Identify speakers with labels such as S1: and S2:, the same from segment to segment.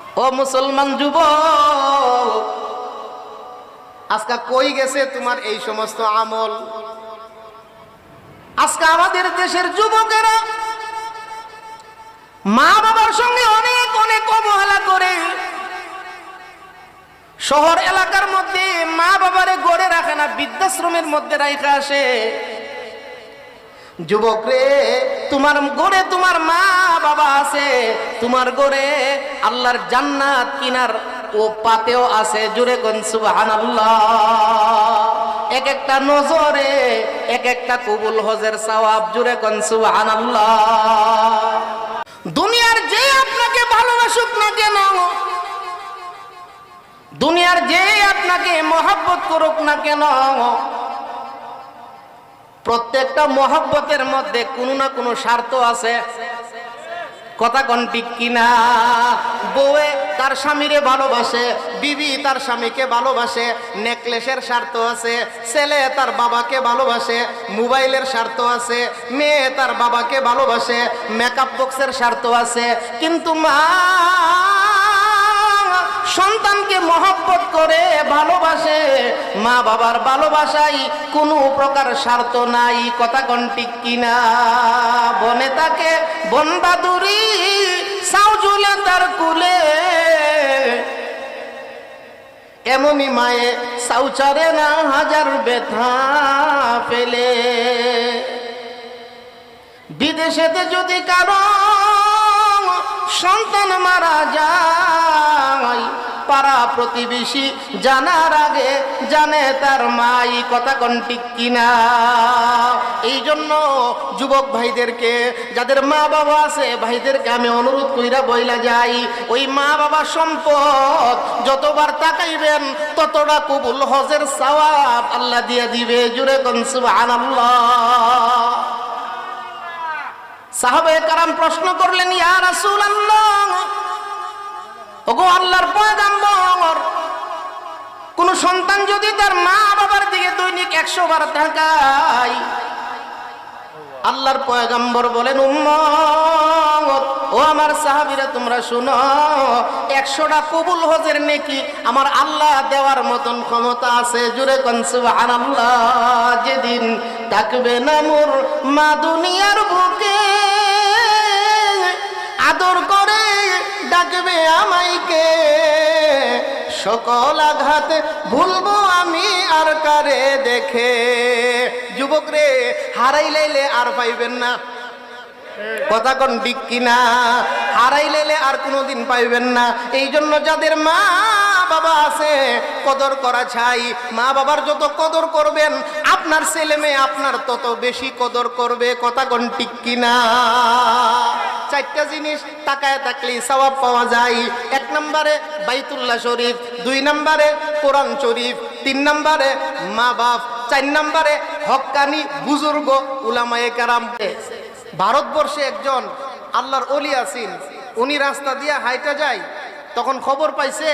S1: ও মুসলমান যুব আজকে কই গেছে তোমার এই সমস্ত আমল? আজকে আমাদের দেশের যুবকেরা মা বাবার সঙ্গে অনেক অনেক অবহেলা করে। শহর এলাকার মধ্যে মা বাবারে গড়ে রাখে না, বৃদ্ধাশ্রমের মধ্যে রাইখা আসে। যুবক রে তোমার গড়ে তোমার মা বাবা আছে। তোমার গড়ে আল্লাহর জান্নাত কিনার ও পাতেও আছে জুড়ে কোন সুবহানাল্লাহ। এক একটা নজরে, এক একটা কবুল হজের সওয়াব জুড়ে কোন সুবহানাল্লাহ। দুনিয়ার যে আপনাকে ভালোবাসুক না কেন, দুনিয়ার যে আপনাকে মহাব্বত করুক না কেন প্রত্যেকটা মহব্বতের মধ্যে কোনো না কোনো স্বার্থ আছে। কথা কোন ঠিক কিনা? বউয়ে তার স্বামীরে ভালোবাসে, বিবি তার স্বামীকে ভালোবাসে, নেকলেসের স্বার্থ আছে, ছেলে তার বাবাকে ভালোবাসে, মোবাইলের স্বার্থ আছে, মেয়ে তার বাবাকে ভালোবাসে মেকআপ বক্সের স্বার্থ আছে। কিন্তু মা সন্তানকে মহব্বত করে, ভালোবাসে। মা বাবার ভালোবাসাই কোনো প্রকার স্বার্থ নাই। কথা কোন ঠিক কিনা? বনে তাকে বন বাদুরি, সাউজুলে তার কুলে। এমনই মায়ে সাউচারে না, হাজার ব্যথা ফেলে। বিদেশেতে যদি কারও সন্তান মারা যায় পাড়া প্রতিবেশী জানার আগে জানে তার মাই কথা কোন ঠিক কিনা। এই জন্য যুবক ভাইদেরকে, যাদের মা বাবা আছে, ভাইদেরকে আমি অনুরোধ কইরা বইলা যাই, ওই মা বাবা সম্পদ যতবার তাকাইবেন, ততটা কবুল হজের সওয়াব আল্লাহ দিয়ে দিবে। জুড়ে কোন সুবহানাল্লাহ। সাহাবে কারাম প্রশ্ন করলেন, ইয়া রাসূলুল্লাহ ওগো আল্লাহর পয়গাম্বর, কোন সন্তান যদি তার মা বাবার দিকে দৈনিক একশো বার তাকায়, আল্লাহর পয়গাম্বর বলেন, উম্মত, ও আমার সাহাবীরা, তোমরা শুনো, একশোটা কবুল হজের নেকি আমার আল্লাহ দেওয়ার মতন ক্ষমতা আছে। জুড়ে কোন, সুবহানাল্লাহ, যেদিন থাকবে না মোর মা দুনিয়ার বুকে, আদর ডাকবে আমাইকে। সকল আঘাত ভুলবো আমি আর কারে দেখে। যুবক রে, হারাই লাইলে আর পাইবেন না। কথা কোন ঠিক না হারাই লাইলে আর কোনোদিন পাইবেন না। এই জন্য যাদের মা বাবা আছে, কদর করা চাই। মা বাবার যত কদর করবেন, আপনার ছেলে মেয়ে আপনার তত বেশি কদর করবে। কথা ঠিক কিনা? চারটা জিনিস তাকায় থাকলে সওয়াব পাওয়া যায়। এক নম্বরে বাইতুল্লাহ শরীফ, দুই নম্বরে কোরআন শরীফ, তিন নম্বরে মা বাপ চার নম্বরে হক্কানি বুজুর্গ উলামায়ে কারাম। ভারতবর্ষে একজন আল্লাহর অলি আছেন, উনি রাস্তা দিয়ে হাইটা যায়, তখন খবর পাইছে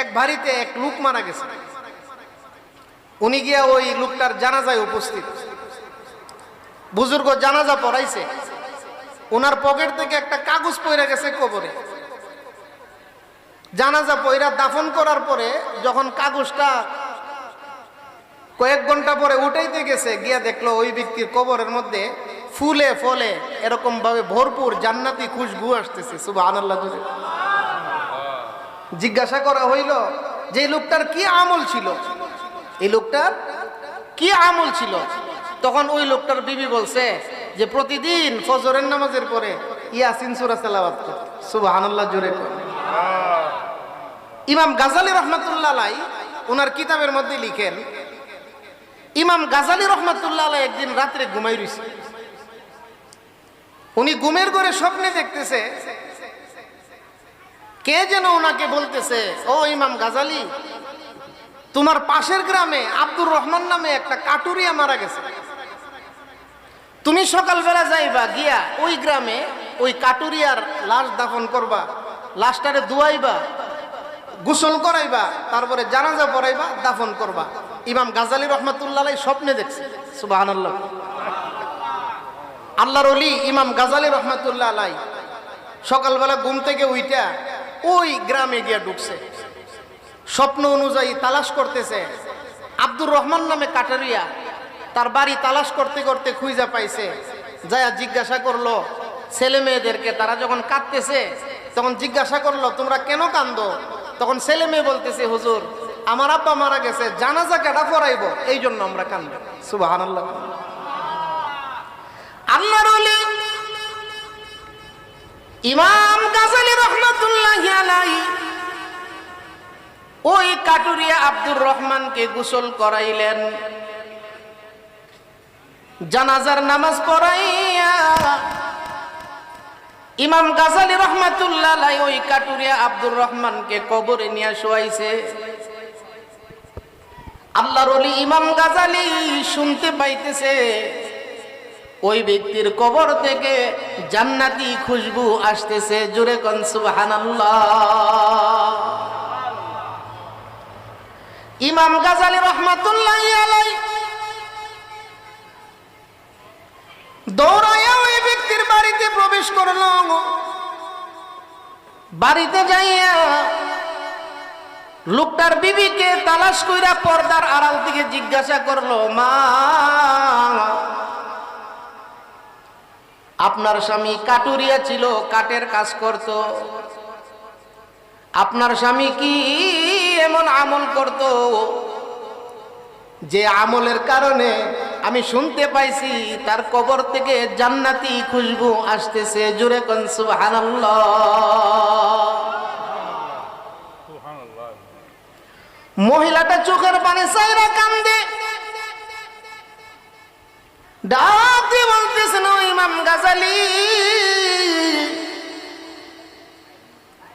S1: এক বাড়িতে এক লোক মারা গেছে। উনি গিয়া ওই লোকটার জানাজায় উপস্থিত। বুজুর্গ জানাজা পড়াইছে। ওনার পকেট থেকে একটা কাগজ পইরা গেছে কবরে। জানাজা পয়রা দাফন করার পরে যখন কাগজটা কয়েক ঘণ্টা পরে উঠাইতে গেছে, গিয়া দেখল ওই ব্যক্তির কবরের মধ্যে ফুলে ফলে এরকম ভাবে ভরপুর জান্নাতি খুশবু আসতেছে শুভ আনাল্লাহ জিজ্ঞাসা করা হইল যে লোকটার কি আমল ছিল? এই লোকটার কি আমল ছিল? তখন ওই লোকটার বিবি বলছে যে প্রতিদিন ফজরের নামাজের পরে ইয়াসিন সুরা তেলাওয়াত করত সুবহানাল্লাহ, জোরে ইমাম গাজালি রহমাতুল্লাহ আলাই ওনার কিতাবের মধ্যে লিখেন, ইমাম গাজালি রহমাতুল্লাহ আলাই একদিন রাত্রে ঘুমাই রইছে। উনি ঘুমের ঘরে স্বপ্নে দেখতেছে কে যেন ওনাকে বলতেছে, ও ইমাম গাজালি, তোমার পাশের গ্রামে আব্দুর রহমান নামে একটা কাটুরিয়া মারা গেছে। তুমি সকালবেলা যাইবা, গিয়া ওই গ্রামে ওই কাটুরিয়ার লাশ দাফন করবা, লাশটারে ধুয়াইবা, গোসল করাইবা, তারপরে জানাজা পড়াইবা, দাফন করবা। ইমাম গাজালি রহমাতুল্লাহ স্বপ্নে দেখছে সুবাহ আল্লাহর অলি ইমাম গাজালি রহমাতুল্লাহ আলাই সকালবেলা ঘুম থেকে উইটা ওই গ্রামে গিয়ে ঢুকছে। স্বপ্ন অনুযায়ী তালাশ করতেছে। আব্দুর রহমান নামে কাটারিয়া তার বাড়ি তালাশ করতে করতে খুঁজা পাইছে। যায়া জিজ্ঞাসা করল, ছেলে মেয়েদেরকে তারা যখন কাঁদতেছে, তখন জিজ্ঞাসা করল, তোমরা কেন কান্দো তখন ছেলে মেয়ে বলতেছে, হুজুর, আমার আব্বা মারা গেছে, জানাজা কেটা পড়াইবো? এই জন্য আমরা কান্দো। সুবাহ আল্লাহ আল্লাহর ওলি ইমাম গাজালি রহমাতুল্লাহ আলাই ওই কাটুরিয়া আব্দুর রহমানকে গোসল করাইলেন। জানাজার নামাজ পড়াইয়া ইমাম গাজালি রহমাতুল্লাহ ওই কাটুরিয়া আব্দুর রহমানকে কবরে নিয়ে শোয়াইছে। আল্লাহর ইমাম গাজালি শুনতে পাইতেছে। ওই ব্যক্তির কবর থেকে জান্নাতি খুশবু আসতেছে জোরে কন, সুবহানাল্লাহ। ইমাম গাজালি রহমাতুল্লাহ দৌড়াইয়া ওই ব্যক্তির বাড়িতে প্রবেশ করল। বাড়িতে যাইয়া লোকটার বিবিকে তালাশ কইরা পর্দার আড়াল থেকে জিজ্ঞাসা করল, মা আপনার স্বামী কাটুরিয়া ছিল কাঠের কাজ করত। আপনার স্বামী কি এমন আমল করত? যে আমলের কারণে আমি শুনতে পাইছি, তার কবর থেকে জান্নাতি খুশবু আসতেছে। জুরে কনসু মহিলাটা চোখের পানে সাইরা কান্দে। ডাক দিয়ে বলতেছেন ইমাম গাজালি।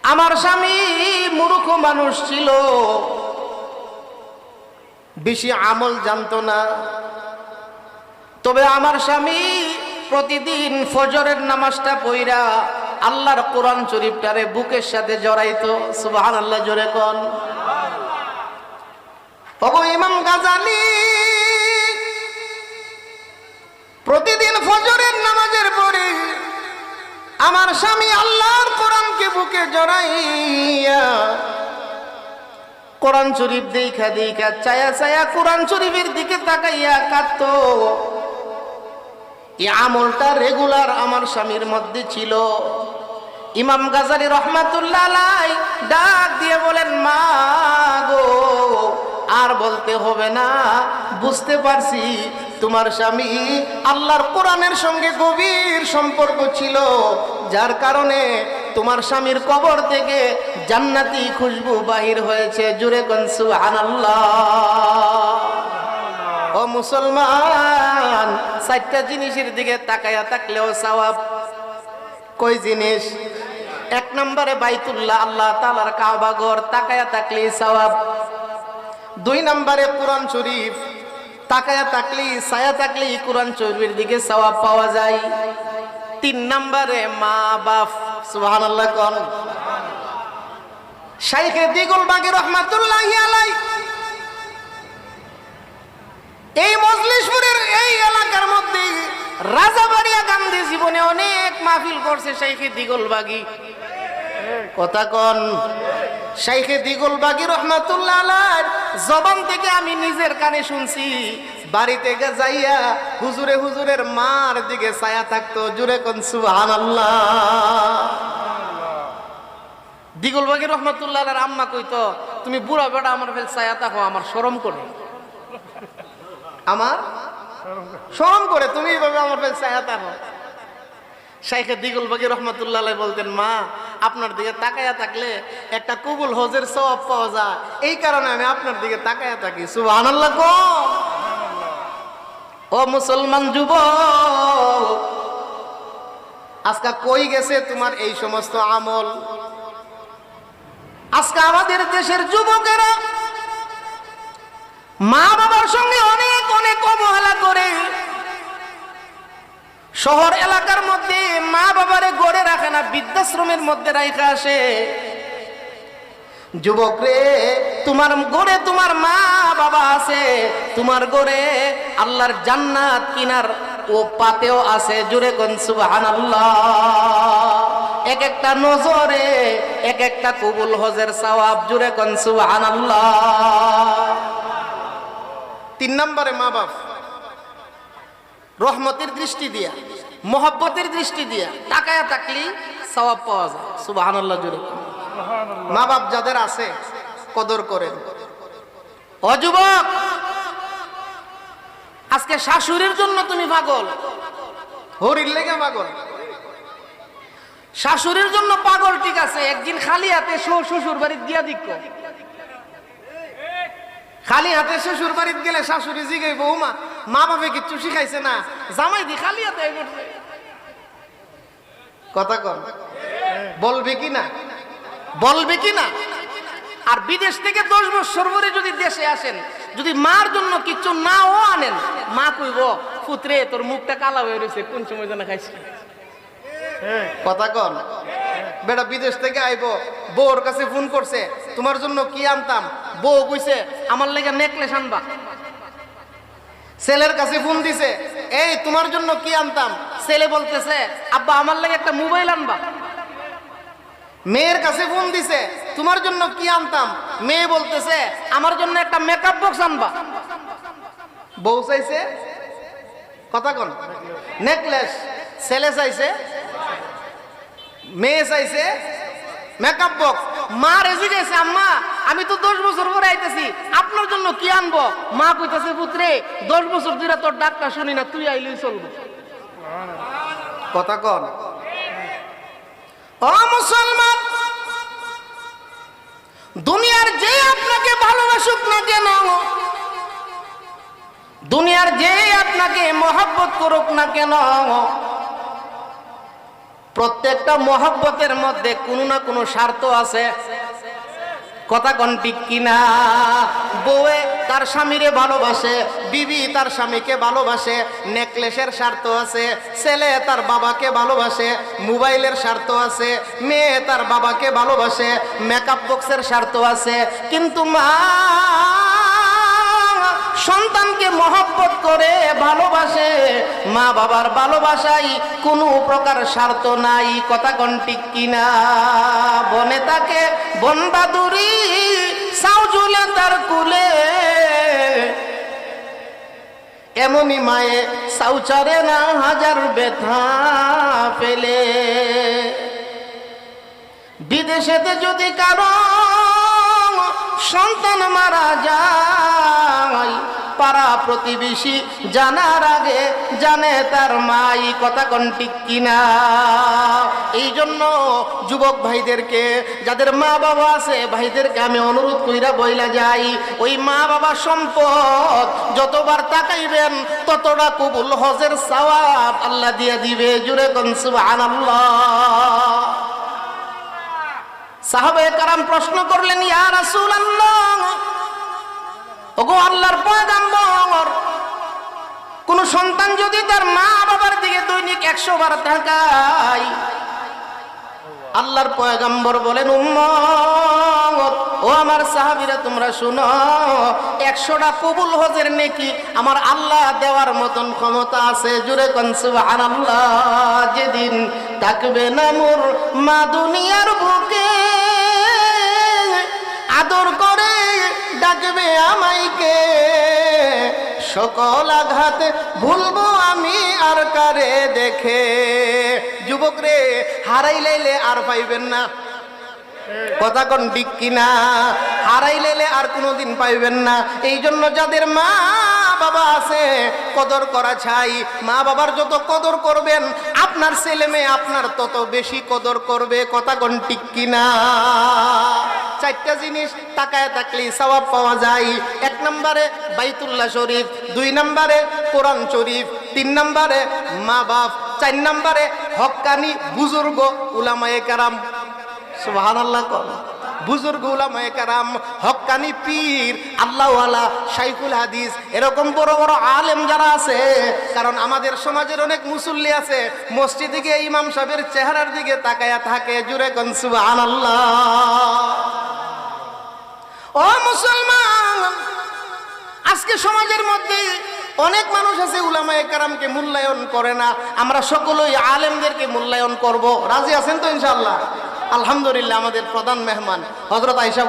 S1: আমার স্বামী মূর্খ মানুষ ছিল। বেশি আমল জানতো না। তবে আমার স্বামী প্রতিদিন ফজরের নামাজটা পইরা আল্লাহর কোরআন শরীফটারে বুকের সাথে জড়াইতো। সুবাহান আল্লাহ জোরে কন। ইমাম গাজালি প্রতিদিন ফজরের নামাজের পরে আমার স্বামী আল্লাহর কোরআনকে বুকে জড়াইয়া কোরআন শরীফ দেখা দেখা চায়া চায়া কোরআন শরীফের দিকে তাকাইয়া কাঁদত। এই আমলটা রেগুলার আমার স্বামীর মধ্যে ছিল। ইমাম গাজালি রহমাতুল্লাহ ডাক দিয়ে বলেন, মা গো, আর বলতে হবে না, বুঝতে পারছি তোমার স্বামী আল্লাহর কোরআনের সঙ্গে গভীর সম্পর্ক ছিল, যার কারণে তোমার স্বামীর কবর থেকে জান্নাতি খুশবু বাহির হয়েছে। জুরে কনসু আনাল্লাহ ও মুসলমান, চারটা জিনিসের দিকে তাকায়া থাকলেও সওয়াব কই জিনিস? এক নম্বরে বাইতুল্লাহ, আল্লাহ তালার কাবা ঘর, তাকায়া থাকলে সওয়াব। দুই নম্বরে কোরআন শরীফ তাকায়া থাকলি, ছায়া থাকলি, কোরআন শরীফের দিকে সওয়াব পাওয়া যায়। তিন নম্বরে মা বাপ সুবহান আল্লাহ কন। শাইখে দিগুল আলাই এই মজলিশপুরের এই এলাকার মধ্যে রাজাবাড়িয়া গান্ধী জীবনে অনেক মাহফিল করছে শাইখে দিগুল কথা কন। শাইখে দিগুল বাগি রহমাতুল্লাহ জবান থেকে আমি নিজের কানে শুনছি। বাড়িতে গে যাইয়া হুজুরে হুজুরের মার দিকে ছায়া থাকতো, জুরে কোন সুহান দিগুল বাগি রহমাতুল্লাহ আম্মা কইতো, তুমি বুড়া বেটা আমার ফেল ছায়া থাকো, আমার শরম করে। আমার? শরম করে, তুমি এইভাবে আমার ফেল ছায়া থাকো। শাইখে দিগুল বাগি রহমতুল্লাহ বলতেন, মা আপনার দিকে তাকায়া থাকলে একটা কবুল হজের সওয়াব পাওয়া যায়। এই কারণে আমি আপনার দিকে তাকায়া থাকি। গো ও মুসলমান যুব আজকে কই গেছে তোমার এই সমস্ত আমল? আজকে আমাদের দেশের যুবকেরা মা বাবার সঙ্গে অনেক অনেক অবহেলা করে শহর এলাকার মধ্যে মা বাবারে গড়ে রাখে না, বৃদ্ধাশ্রমের মধ্যে রাখা আসে। যুবক রে, তোমার গড়ে তোমার মা বাবা আছে, তোমার গড়ে আল্লাহর জান্নাত কিনার ও পাতেও আছে জুড়ে কোন সুবহানাল্লাহ। এক একটা নজরে, এক একটা কবুল হজের সওয়াব জুড়ে কোন সুবহানাল্লাহ। তিন নম্বরে মা বাপ। রহমতের দৃষ্টি দিয়া মোহব্বতের দৃষ্টি দিয়া তাকায়া তাকলি সওয়াব পাওয়া যায়। সুবহানাল্লাহ জুড়ে মা বাপ যাদের আছে কদর করেন। অযুবক আজকে শাশুড়ির জন্য তুমি পাগল। হরির লেগে পাগল। শাশুড়ির জন্য পাগল ঠিক আছে একদিন খালি হাতে শ্বশুর বাড়ির দিয়া দিক। খালি হাতে শ্বশুর বাড়িতে গেলে শাশুড়ি জিগে বৌমা মা বাপে কিচ্ছু শিখাইছে না? জামাই দি, খালি হাতে কথা কর বলবে কি না? বলবে কি না? আর বিদেশ থেকে দশ বছর পরে যদি দেশে আসেন, যদি মার জন্য কিছু নাও আনেন, মা কইব, পুত্রে, তোর মুখটা কালা হয়ে রয়েছে কোন সময় যেন খাইছি? কথা কন বেটা বিদেশ থেকে আইব, বউর কাছে ফোন করছে, তোমার জন্য কি আনতাম? বউ কইছে, আমার লেগে নেকলেস আনবা। ছেলের কাছে ফোন দিছে, এই, তোমার জন্য কি আনতাম? ছেলে বলতেছে, আব্বা, আমার লেগে একটা মোবাইল আনবা। মেয়ের কাছে ফোন দিছে, তোমার জন্য কি আনতাম? মেয়ে বলতেছে, আমার জন্য একটা মেকআপ বক্স আনবা। বউ চাইছে, কথা কন নেকলেস ছেলে চাইছে, মেয়ে চাইছে মেকআপ বক্স মা রেজি গেছে, আম্মা। আমি তো দশ বছর পরে আইতেছি। আপনার জন্য কি আনব? মা কইতাছে, পুত্রে, দশ বছর ধরে তোর ডাক্তার শুনি না, তুই আইলেই চলবো। কথা কন। ও মুসলমান, দুনিয়ার যে আপনাকে ভালোবাসুক না কেন, দুনিয়ার যে আপনাকে মহাব্বত করুক না কেন প্রত্যেকটা মহাব্বতের মধ্যে কোনো না কোনো স্বার্থ আছে। কথা কোন ঠিক কিনা? বউয়ে তার স্বামীরে ভালোবাসে, বিবি তার স্বামীকে ভালোবাসে, নেকলেসের স্বার্থ আছে, ছেলে তার বাবাকে ভালোবাসে, মোবাইলের স্বার্থ আছে, মেয়ে তার বাবাকে ভালোবাসে মেকআপ বক্সের স্বার্থ আছে, কিন্তু মা সন্তানকে মহব্বত করে, ভালোবাসে। মা বাবার ভালোবাসাই কোনো প্রকার স্বার্থ নাই। কথা কোন ঠিক কিনা? বনে তাকে বন বাদুরি সাউজুলে তার কুলে। এমনই মায়ে সাউচারে না হাজার ব্যথা ফেলে। বিদেশেতে যদি কারও সন্তান মারা যায় পাড়া প্রতিবেশী জানার আগে জানে তার মাই কথা কোন ঠিক কিনা। এই জন্য যুবক ভাইদেরকে, যাদের মা বাবা আছে, ভাইদেরকে আমি অনুরোধ কইরা বইলা যাই, ওই মা বাবা সম্পদ যতবার তাকাইবেন, ততটা কবুল হজের সওয়াব আল্লাহ দিয়ে দিবে। জুড়ে কোন, সুবহানাল্লাহ। সাহাবে কারাম প্রশ্ন করলেন, ইয়া রাসূলুল্লাহ ওগো আল্লাহর পয়গাম্বর, কোন সন্তান যদি তার মা বাবার দিকে দৈনিক একশো বার তাকায়, আল্লাহর পয়গাম্বর বলেন, উম্মত, ও আমার সাহাবীরা, তোমরা শুনো, একশোটা কবুল হজের নেকি আমার আল্লাহ দেওয়ার মতন ক্ষমতা আছে। জুড়ে কোন, সুবহানাল্লাহ, যেদিন থাকবে না মোর মা দুনিয়ার বুকে আদর করে ডাকবে আমাইকে। সকল আঘাত ভুলবো আমি আর কারে দেখে। যুবক রে, হারাই লাইলে আর পাইবেন না। কথা কোন ঠিক কিনা? হারাই লাইলে আর কোনোদিন পাইবেন না। এই জন্য যাদের মা বাবা আছে, কদর করা চাই। মা বাবার যত কদর করবেন, আপনার ছেলে মেয়ে আপনার তত বেশি কদর করবে। কথা কোন ঠিক কিনা? চারটা জিনিস তাকায় থাকলে সবাব পাওয়া যায়। এক নম্বরে বাইতুল্লাহ শরীফ, দুই নম্বরে কোরআন শরীফ, তিন নম্বরে মা বাপ, চার নম্বরে হকানি বুজুর্গ উলামায়ে কারাম। সুবহানাল্লাহ কর বুজুর্গ উলামায়ে কারাম পীর, আল্লাহওয়ালা শাইখুল হাদিস, এরকম বড় বড় আলেম যারা আছে, কারণ আমাদের সমাজের অনেক মুসল্লি আছে, মসজিদে গিয়ে ইমাম সাহেবের চেহারার দিকে তাকায়া থাকে, জুড়ে কোন সুবহানাল্লাহ। ও মুসলমান, আজকে সমাজের মধ্যে অনেক মানুষ আছে উলামায়ে কারামকে মূল্যায়ন করে না, আমরা সকলেই আলেমদেরকে মূল্যায়ন করব। রাজি আছেন তো ইনশাআল্লাহ? আলহামদুলিল্লাহ আমাদের প্রধান মেহমান হজরত আইসা